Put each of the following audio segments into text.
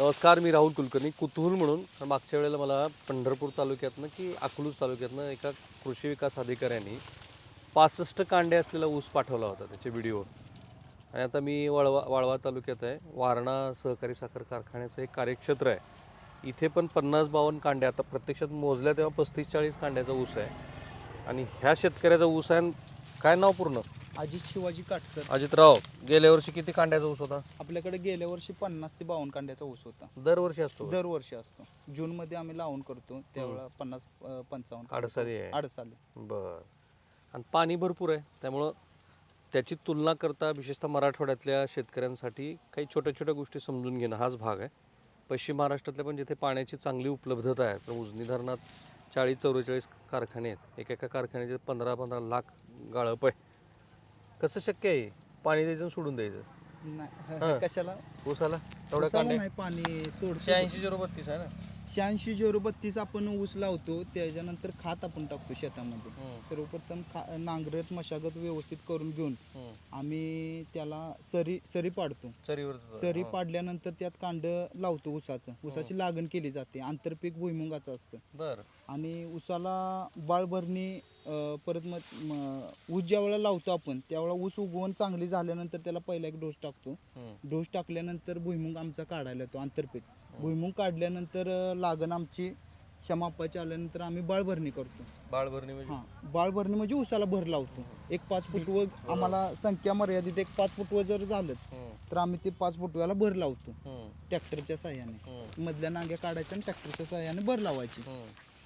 नमस्कार मी राहुल कुलकर्णी कुतूहल म्हणून. मागच्या वेळेला मला पंढरपूर तालुक्यातनं की अकलूज तालुक्यातनं एका कृषी विकास अधिकाऱ्यांनी पासष्ट कांडे असलेला ऊस पाठवला होता त्याचे व्हिडिओ आणि आता मी वळवा वाळवा तालुक्यात आहे. वारणा सहकारी साखर कारखान्याचं एक कार्यक्षेत्र आहे. इथे पण पन्नास बावन्न कांडे आता प्रत्यक्षात मोजल्या तेव्हा पस्तीस चाळीस कांड्याचा ऊस आहे. आणि ह्या शेतकऱ्याचा ऊस आहे काय नाव पूर्ण? अजित शिवाजी काटकर. अजितराव गेल्या वर्षी किती कांड्याचा ऊस होता? आपल्याकडे गेल्या वर्षी पन्नास ते बावन्न कांड्याचा ऊस होता. दरवर्षी असतो? दरवर्षी असतो. जून मध्ये आम्ही लावून करतो त्यावेळेला पन्नास अं, पंचावन्न अडसाली आहे. अडसाले बर. आणि पाणी भरपूर आहे त्यामुळं त्याची तुलना करता विशेषतः मराठवाड्यातल्या शेतकऱ्यांसाठी काही छोट्या छोट्या गोष्टी समजून घेणं हाच भाग आहे. पश्चिम महाराष्ट्रातल्या पण जिथे पाण्याची चांगली उपलब्धता आहे तर उजनी धरणात चाळीस चौवेचाळीस कारखाने आहेत. एकेका कारखान्याचे पंधरा पंधरा लाख गाळप आहे. कसं शक्य आहे? पाणी द्यायचं आणि सोडून द्यायचं. नाही. कशाला? ऊसाला? तेवढ्या नाही पाणी सोड शहाऐंशी झिरो बत्तीस आहे ना? शहाऐंशी झिरो बत्तीस आपण ऊस लावतो त्याच्यानंतर खात आपण टाकतो शेतामध्ये. हम्म, सर्वप्रथम खा नांगरट मशागत व्यवस्थित करून घेऊन हम्म. आम्ही त्याला सरी सरी पाडतो. चरीवरचं सरी हा. पाडल्यानंतर त्यात कांड लावतो ऊसाचं. ऊसाची लागण केली जाते. आंतरपीक भुईमुगाचं असतं. बरं. आणि ऊसाला बाळभरणी परत मग ऊस ज्या वेळेला लावतो आपण त्यावेळेला ऊस उगवून चांगली झाल्यानंतर त्याला पहिला एक डोस टाकतो. डोस टाकल्यानंतर भुईमुग आमचा काढायला येतो आंतरपीक भुईमुग काढल्यानंतर लागण आमची क्षमापाची आल्यानंतर आम्ही बाळभरणी करतो. बाळभरणी म्हणजे? हां. बाळभरणी म्हणजे ऊसाला भर लावतो. एक पाच फुटवं आम्हाला संख्या मर्यादित एक पाच फुटवं जर झालं तर आम्ही ते पाच फुटव्याला भर लावतो. ट्रॅक्टरच्या साह्याने मधल्या नांग्या काढायच्या आणि ट्रॅक्टरच्या साह्याने भर लावायची.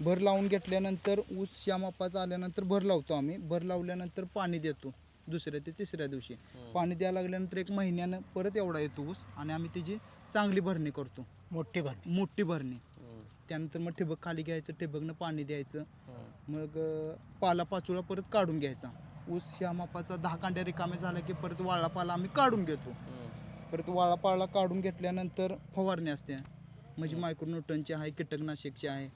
भर लावून घेतल्यानंतर ऊस श्यामापाचा आल्यानंतर भर लावतो आम्ही. भर लावल्यानंतर पाणी देतो दुसऱ्या ते तिसऱ्या दिवशी. पाणी द्यायला लागल्यानंतर एक महिन्यानं परत एवढा येतो ऊस आणि आम्ही त्याची चांगली भरणी करतो. मोठी भरणी. मोठी भरणी. त्यानंतर मग ठिबक खाली घ्यायचं ठिबकनं पाणी द्यायचं. मग अं, पाला पाचोळा परत काढून घ्यायचा. ऊस श्यामापाचा दहा कांड्या रिकामे झाला की परत वाळा पाला आम्ही काढून घेतो. परत वाळा पाला काढून घेतल्यानंतर फवारणी असते. म्हणजे मायक्रोन्यूटनची आहे कीटकनाशकची आहे.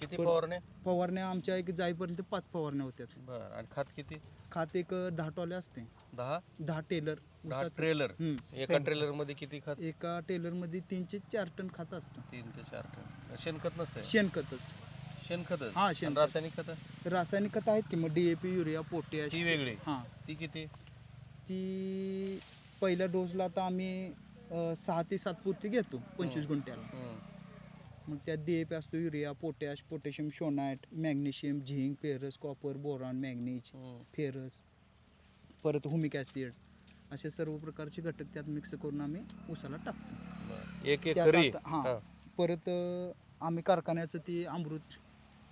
किती फवारणे फवारण्या आमच्या एक जाईपर्यंत पाच फवारण्या होत्यात बर. आणि खात किती? खात एक दहा टॉले असते. दहा? दहा टेलर. दहा ऊसाचं. ट्रेलर? हम्म. एका ट्रेलरमध्ये किती खात? एका टेलरमध्ये तीन ते चार टन खात असतं. तीन ते चार टन. शेणखत नसते शेणखतच. शेणखत हा, शेणखत. रासायनिक खत? रासायनिक खत आहेत की मग डीएपी युरिया पोटॅश? ती वेगळी. हा. ती किती? ती पहिल्या डोसला आता आम्ही अं, सहा ते सात पुरती घेतो पंचवीस गुंठ्याला. हम्म. मग त्यात डीएपी असतो urea potash potassium schoenite magnesium zinc ferrous copper boron manganese hmm. Ferrous परत हुमिक ॲसिड असे सर्व प्रकारचे घटक त्यात मिक्स करून आम्ही ऊसाला टाकतो. एक एक त्यात खरी आता- हा. परत अं, आम्ही कारखान्याचं ते अमृत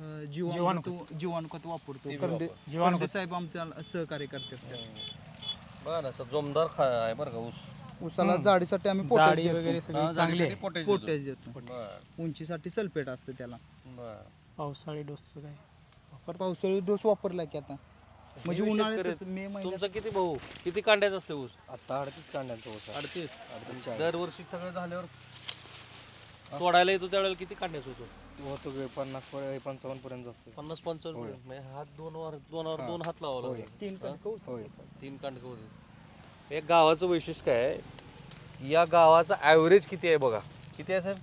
अं, जीवाणू जीवाणूखत वापरतो ते बी करंडे वापर. जीवाणू करंडे साहेब आमच्या सहकार्य करतात त्यात. बर असा जोमदार खा आहे बरं का ऊस ऊसाला हम्म. जाडीसाठी आम्ही पोटॅश जाडी वगैरे देतो सगळी हा, चांगली झाडीसाठी आहे. पोटॅश देतो. पोटॅश देतो. बर. उंचीसाठी सल्फेट असतं त्याला. पावसाळी डोसचं काय? वापर पावसाळी डोस वापरला की आता. म्हणजे उन्हाळ्यात मे महिन्यात तुमचा किती भाऊ? किती कांड्याचा असते ऊस? आता अडतीस कांड्यांचा ऊस आहे. अडतीस? अडतीस चाळीस. दरवर्षी सगळं झाल्यावर तोडायला येतो त्यावेळेला किती कांड्याचा होतो? होतो की पन्नास पर्यंत पंचावन्न पर्यंत जातो. पन्नास पंचावन्न. म्हणजे हात दोन वर दोन वर हा. दोन हात. लागेल. तीन कणकं. होय. तीन कांडक होते एक गावाचं वैशिष्ट्य काय आहे? या गावाचा ॲव्हरेज किती आहे बघा? किती आहे साहेब?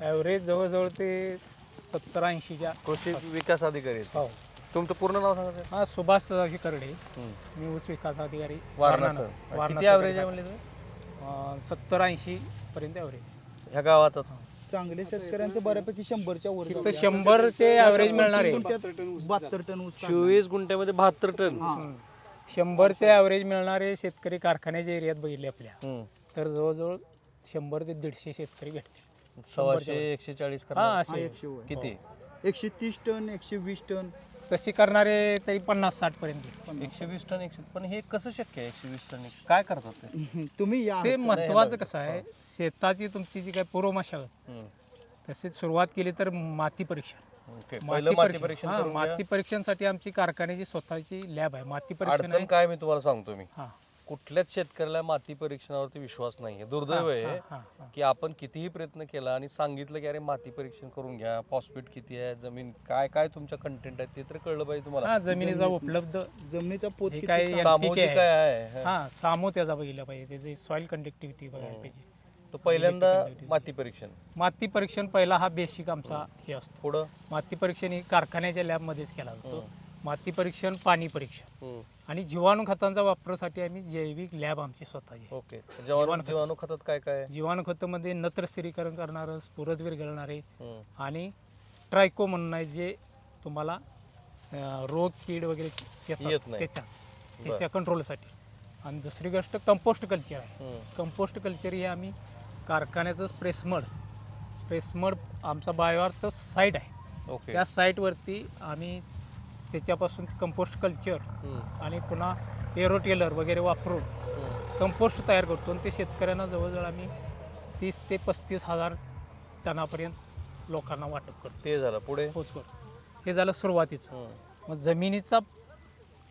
ॲव्हरेज जवळजवळ ते सत्तर ऐंशीच्या कृषी विकास अधिकारी आहेत. हो. तुमचं पूर्ण नाव सांगा साहेब. हा सुभाष सदाशिव करडे. मी ऊस विकास अधिकारी. वारणा सर. वारणा किती ॲव्हरेज आहे म्हणले तुम्ही? सत्तर ऐंशी पर्यंत ॲव्हरेज ह्या गावाचा. चांगले शेतकऱ्यांचं बऱ्यापैकी शंभरच्या वर तिथं शंभरचे ॲव्हरेज मिळणार आहे. बहात्तर टन ऊस. चोवीस गुंठ्यामध्ये बहात्तर टन. हा. शंभरचे ॲव्हरेज मिळणारे शेतकरी कारखान्याच्या एरियात बघितले आपल्या. हम्म. तर जवळजवळ शंभर ते दीडशे शेतकरी भेटतील. सव्वाशे एकशे चाळीस हा करणार. हा, असे एकशे. किती? एकशे तीस टन एकशे वीस टन. तसे करणारे तरी पन्नास साठ पर्यंत एकशे वीस टन एकशे पण हे कसं शक्य आहे? एकशे वीस टन काय करतात ते? तुम्ही या. ते महत्वाचं कसं आहे शेताची तुमची जी काय पूर्व मशागत हम्म. तसेच सुरुवात केली तर माती परीक्षण. ओके. पहिलं माती परीक्षण हा, करून घ्या. माती परीक्षणासाठी आमची कारखान्याची स्वतःची लॅब आहे माती परीक्षण अडचण आहे काय मी तुम्हाला सांगतो मी हा, कुठल्याच शेतकऱ्याला माती परीक्षणावरती विश्वास नाहीये दुर्दैव आहे हा, हा, हा. की आपण कितीही प्रयत्न केला आणि सांगितलं की अरे माती परीक्षण करून घ्या फॉस्फेट किती आहे जमीन काय काय तुमच्या कंटेंट आहे ते तर कळलं पाहिजे तुम्हाला हा जमिनीचा उपलब्ध जमिनीचा पोत हे किती काय सामोजी आहे. काय आहे हा सामो त्याचा बघितला पाहिजे त्याची सॉइल कंडक्टिव्हिटी बघायला पाहिजे तो पहिल्यांदा माती परीक्षण माती परीक्षण पहिला हा बेसिक आमचा हे असतो पुढं माती परीक्षण ही कारखान्याच्या लॅबमध्येच केला जातो माती परीक्षण पाणी परीक्षण. आणि जीवाणू खतांचा वापरासाठी आम्ही जैविक लॅब आमची स्वतःची. ओके जीवाणू खतात काय काय? जीवाणू खतामध्ये नत्र स्थिरीकरण करणारं स्फुरद विरघळणारे. आणि ट्रायको म्हणून आहे जे तुम्हाला रोग कीड वगैरे येत नाही. त्याच्या त्याच्या कंट्रोलसाठी आणि दुसरी गोष्ट कंपोस्ट कल्चर आहे. कंपोस्ट कल्चर हे आम्ही कारखान्याचं स्प्रेसमड स्प्रेसमड आमचा बायोआर्थ साईट आहे. ओके. त्या साईटवरती आम्ही त्याच्यापासून कंपोस्ट कल्चर. आणि पुन्हा एरोटेलर वगैरे वापरून. कंपोस्ट तयार करतो. आणि ते शेतकऱ्यांना जवळजवळ आम्ही तीस ते पस्तीस हजार टनापर्यंत लोकांना वाटप करतो. ते झालं. पुढे? पोच करतो. हे झालं सुरुवातीचं. मग जमिनीचा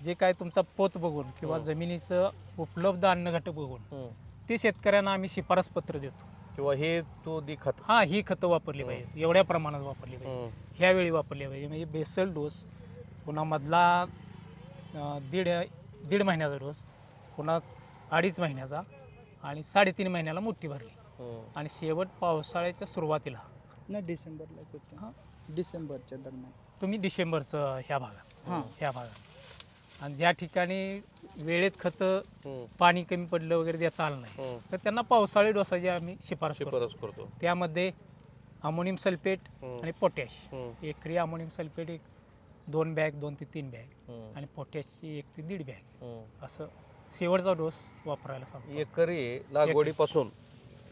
जे काय तुमचा पोत बघून किंवा जमिनीचं उपलब्ध अन्नघटक बघून हम्म. ते शेतकऱ्यांना आम्ही शिफारस पत्र देतो. किंवा हे तू दी खत. हा ही खतं वापरली पाहिजे एवढ्या प्रमाणात वापरली पाहिजे हम्म. ह्यावेळी वापरली पाहिजे म्हणजे बेसल डोस पुन्हा मधला अं, दीड दीड महिन्याचा डोस पुन्हा अडीच महिन्याचा आणि साडेतीन महिन्याला मोठी भरली. हम्म. आणि शेवट पावसाळ्याच्या सुरुवातीला. ना डिसेंबरला होतं हा. डिसेंबरच्या दरम्यान. तुम्ही डिसेंबरचं ह्या भागात. हां. ह्या भागात. आणि ज्या ठिकाणी वेळेत खतं. पाणी कमी पडलं वगैरे देता आलं नाही. तर त्यांना पावसाळी डोसाची आम्ही शिफारस करतो शिफारस करतो त्यामध्ये अमोनियम सल्फेट. आणि पोटॅश. एकरी अमोनियम सल्फेट एक दोन बॅग दोन ते तीन बॅग. आणि पोटॅशची एक ते दीड बॅग. असं शेवटचा डोस वापरायला सांगतो एकरी लागवडीपासून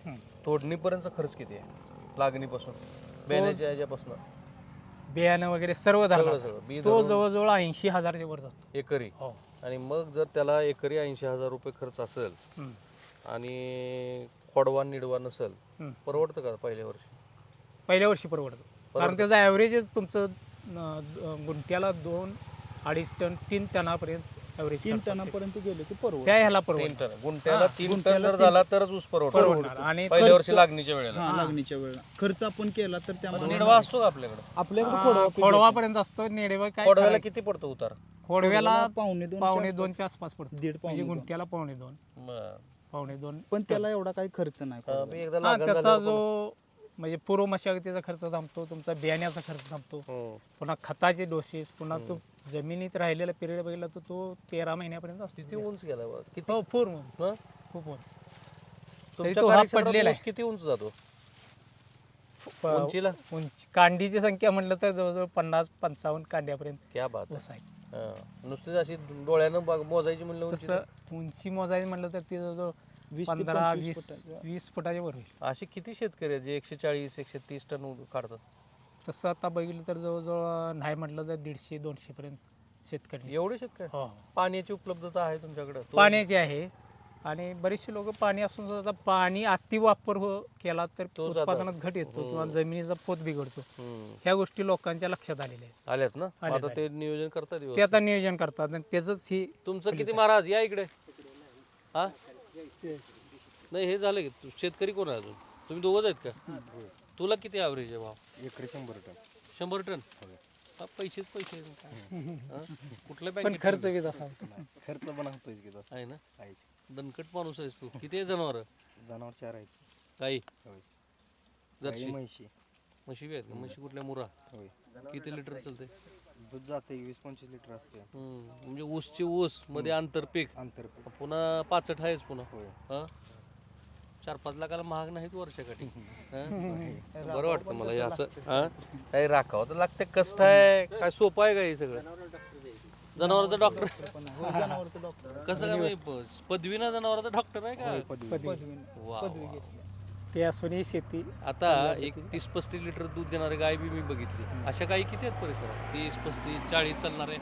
हम्म. तोडणीपर्यंतचा खर्च किती आहे लागणीपासून बेण्याच्या ह्याच्यापासून बियाणं वगैरे सर्व बी तो धरून जवळजवळ ऐंशी हजारच्या वर जातो. एकरी. हो. आणि मग जर त्याला एकरी ऐंशी हजार रुपये खर्च असेल हम्म. आणि खोडवा निडवा नसेल हम्म. परवडतं का पहिल्या वर्षी? पहिल्या वर्षी परवडतो. कारण त्याचं ॲव्हरेजच तुमचं अं, द- गुंठ्याला दोन अडीच टन तीन टनापर्यंत ॲव्हरेज तीन टनापर्यंत गेले की परवड त्या ह्याला तीन परवडतं टन. गुंट्याला हा, तीन टन गुंठ्याला जर तीन- झाला तरच ऊस परवडतो. परवडणार. आणि पहिल्या खर्च- वर्षी लागणीच्या वेळेला. हा लागणीच्या वेळेला. खर्च आपण केला तर त्यामध्ये निडवा असतो का आपल्याकडे? आपल्याकडे हा, खोडवा पीक खोडवापर्यंत असतो. नेडेवा काय? किती पडतो उतार? खोडव्याला पावणे दोनच्या पावणे आसपास. दोनच्या आसपास पडतो. दीड पावणे म्हणजे दोन. गुंठ्याला पावणे दोन. बरं. पावणे दोन. पण त्याला एवढा काही खर्च नाही हा, खोडव्याला. मी एकदा हा लागण त्याचा झाल्यावर जो म्हणजे पूर्व मशागतीचा खर्च थांबतो तुमचा बियाण्याचा खर्च थांबतो. पण- हम्म. पुन्हा खताचे डोसेस पुन्हा तो जमिनीत राहिलेला पिरियड बघितला तर तो तेरा महिन्यापर्यंत असतो किती उंच गेला बा? किती हो पूर्ण हं? खूप उंच. तुमच्या तो हा कार्यक्षेत्रात पडलेला ऊस किती उंच जातो प- उंचीला उंची कांडीची संख्या म्हटलं तर जवळजवळ पन्नास पंचावन्न कांड्यापर्यंत क्या बात आहे. ऊस आहे हा. नुसतीच अशी डोळ्यानं बघ- मोजायची म्हणलं उंची. तसं उंची मोजायची म्हटलं तर ती जवळजवळ वीस ते पंधरा पंचवीस वीस. वीस फुटाच्या वर होईल असे किती शेतकरी आहेत जे एकशे चाळीस एकशे तीस टन ऊस काढतात तसं आता बघितलं तर जवळजवळ नाही म्हटलं तर दीडशे दोनशे पर्यंत शेतकरी. एवढे शेतकरी? हो. पाण्याची उपलब्धता आहे तुमच्याकडे? पाण्याचे आहे. आणि बरेचसे लोक पाणी असून सुद्धा पाणी अति वापर हो केला तर तो जातो. उत्पादनात घट येतो किंवा जमिनीचा पोत बिघडतो. हम्म. ह्या गोष्टी लोकांच्या लक्षात आलेल्या आहेत. आल्यात ना? आलेत, आता ते नियोजन करतात ते व्यवस्थित. आता नियोजन करतात आणि त्याच ही तुमचं किती महाराज? या इकडे. हा? नाही हे झालं की तू- शेतकरी कोण आहे अजून? तुम्ही दोघंच आहेत का? तुला किती ॲव्हरेज आहे भाव? एकरी शंभर टन. शंभर टन? हा, पैसेच पैसे आहेत काय. हा? कुठल्या पण बँकेत खर्च घेत असा खर्च पण होतोय की तसा. आहे ना? आहे. दणकट माणूस आहेस तू. किती आहे जनावर? जनावर चार आहेत. गाई? होय. जर्शी म्हैशी. म्हशी बी आहेत का? म्हशी कुठल्या? मुरा? होय. किती लिटर चालते दूध जाते वीस पंचवीस लिटर असते म्हणजे ऊसची ऊसमध्ये आंतरपीक. अंतर पुन्हा पाचट आहेच पुन्हा. होय. हा? चार पाच लाखाला महाग नाहीत वर्षाकाठी. हा? बरं वाटतं मला हे असं हा? काही राखावं तर लागते कष्ट आहे काय सोपं आहे का हे सगळं? जनावरांचा डॉक्टर. हो, जनावरचं डॉक्टर कसं काय म्हणजे प- पदवीना जनावरांचा डॉक्टर आहे का? पदवी. वा, ते असून ही शेती. आता एक तीस पस्तीस लिटर दूध देणारे गाय बी मी बघितली. अशा गायी किती आहेत परिसरात? तीस पस्तीस चाळीस चालणारे?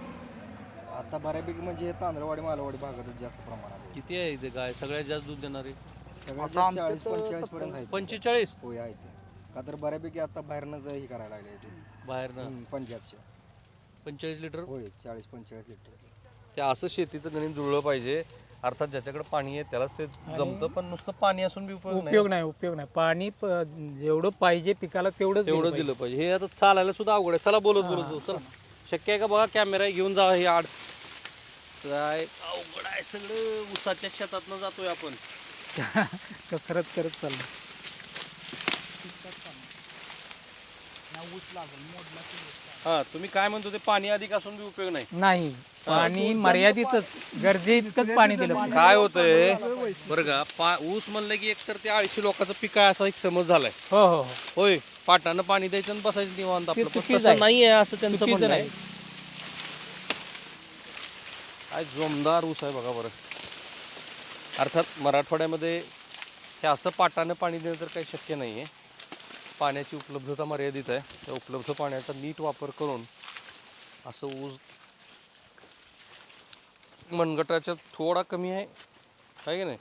आता बऱ्यापैकी म्हणजे हे तांदळवाडी मालवाडी भागातच जास्त प्रमाणात आहे. किती आहे इथे गाय? सगळ्यात जास्त दूध देणारे? सगळ्यात आता जास्त आमच्या चाळीस तर पंचेचाळीस पर्यंत आहेत. पंचेचाळीस? होय आहे ते. का तर बऱ्यापैकी आता बाहेरनं हे करायला लागले ते. बाहेरनं? हम्म, पंजाबचे पंचेचाळीस लिटर? होय चाळीस पंचेचाळीस लिटर. ते असं शेतीचं गणित जुळलं पाहिजे. अर्थात ज्याच्याकडे पाणी आहे त्यालाच ते जमतं पण नुसतं पाणी असून बी उपयोग नाही. उपयोग नाही उपयोग नाही. पाणी प- जेवढं पाहिजे पिकाला तेवढंच दिलं तेवढं पाहिजे. दिलं पाहिजे. हे आता चालायला सुद्धा अवघड आहे. चला बोलत बोलत जाऊ. चला. शक्य आहे का बघा कॅमेरा घेऊन जा हे आड. काय अवघड आहे सगळं. उसाच्या शेतातनं जातोय आपण. कसरत करत चाललं. हा तुम्ही काय म्हणतो ते पाणी अधिक असून बी उपयोग नाही नाही पाणी मर्यादितच गरजे इतकंच पाणी दिलं. काय होतंय बरं का पा ऊस म्हणलं की एकतर ते आळशी लोकांचं पीक आहे असा एक समज झालाय हो हो हो होय पाटानं पाणी द्यायचं आणि बसायचं निवांत आपलं पण चुकीचं तसं आहे. नाहीये असं त्यांचं चुकीचं म्हणणं आहे नाही. काय जोमदार ऊस आहे बघा बरं अर्थात मराठवाड्यामध्ये हे असं पाटानं पाणी देणं तर काही शक्य नाही आहे. पाण्याची उपलब्धता मर्यादित आहे. त्या उपलब्ध पाण्याचा नीट वापर करून असं ऊस मनगटाच्या थोडा कमी आहे. आहे की नाही?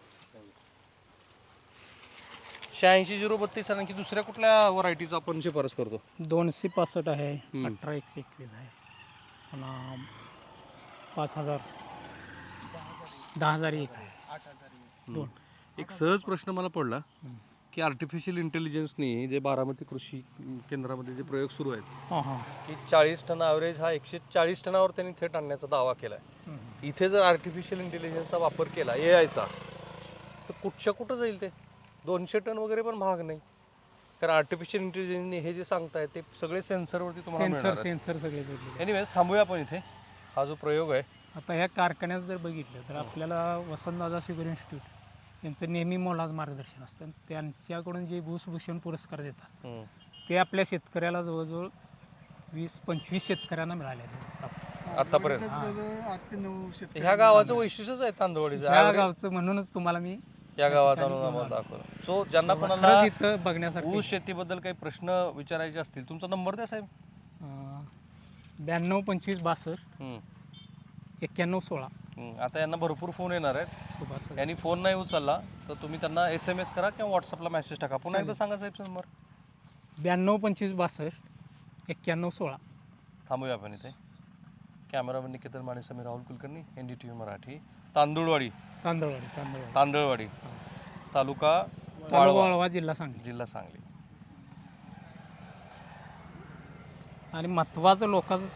शहाऐंशी झिरो बत्तीस आणखी दुसऱ्या कुठल्या व्हरायटीचा आपण शिफारस करतो? दोनशे पासष्ट आहे. हम्म. अठरा एकशे एकवीस आहे. पुन्हा पाच हजार. दहा हजार एक. आहे दोन. एक सहज प्रश्न मला पडला की आर्टिफिशियल इंटेलिजन्सनी जे बारामती कृषी केंद्रामध्ये जे प्रयोग सुरू आहेत हां हां. की चाळीस टन ॲव्हरेज हा एकशे चाळीस टनावर त्यांनी थेट आणण्याचा दावा केला आहे. इथे जर आर्टिफिशियल इंटेलिजन्सचा वापर केला ए आयचा तर कुठच्या कुठं जाईल ते? दोनशे टन वगैरे पण भाग नाही. कारण आर्टिफिशियल इंटेलिजन्सने हे जे सांगताय ते सगळे सेन्सरवरती तुम्हाला सेन्सर सेन्सर सगळे एनिवेज थांबूया आपण इथे. हा जो प्रयोग आहे आता ह्या कारखान्यात जर बघितलं तर आपल्याला वसंतदादा शुगर इन्स्टिट्यूट यांचं नेहमी मोलाज मार्गदर्शन असतं. त्यांच्याकडून जे भूषभूषण पुरस्कार देतात. ते आपल्या शेतकऱ्याला जवळजवळ वीस पंचवीस शेतकऱ्यांना मिळालेले आहेत. आतापर्यंत? जवळजवळ आठ ते नऊ शेतकरी ह्या गावाचं वैशिष्ट्यच आहे तांदवडीचं. या Average गावचं म्हणूनच तुम्हाला मी या गावात आणून आम्हाला दाखवलं. सो ज्यांना कोणाला खरंच इथं बघण्यासाठी ऊस शेतीबद्दल काही प्रश्न विचारायचे असतील तुमचा नंबर द्या साहेब. ब्याण्णव पंचवीस बासष्ट. एक्क्याण्णव सोळा. हम्म. आता यांना भरपूर फोन येणार आहेत. यांनी फोन नाही उचलला तर तुम्ही त्यांना एस एम एस करा किंवा व्हॉट्सअपला मेसेज टाका. पुन्हा एकदा सांगा साहेब नंबर. ब्याण्णव पंचवीस बासष्ट एक्क्याण्णव सोळा. थांबूया आपण इथे. Cameraman Niketan Mane Sameer Rahul Kulkarni N D T V Marathi Tandulwadi. Tandalwadi Tandalwadi. Tandalwadi. Taluka Walwa. Walwa जिल्हा सांगली. जिल्हा सांगली. आणि महत्त्वाचं लोकांचं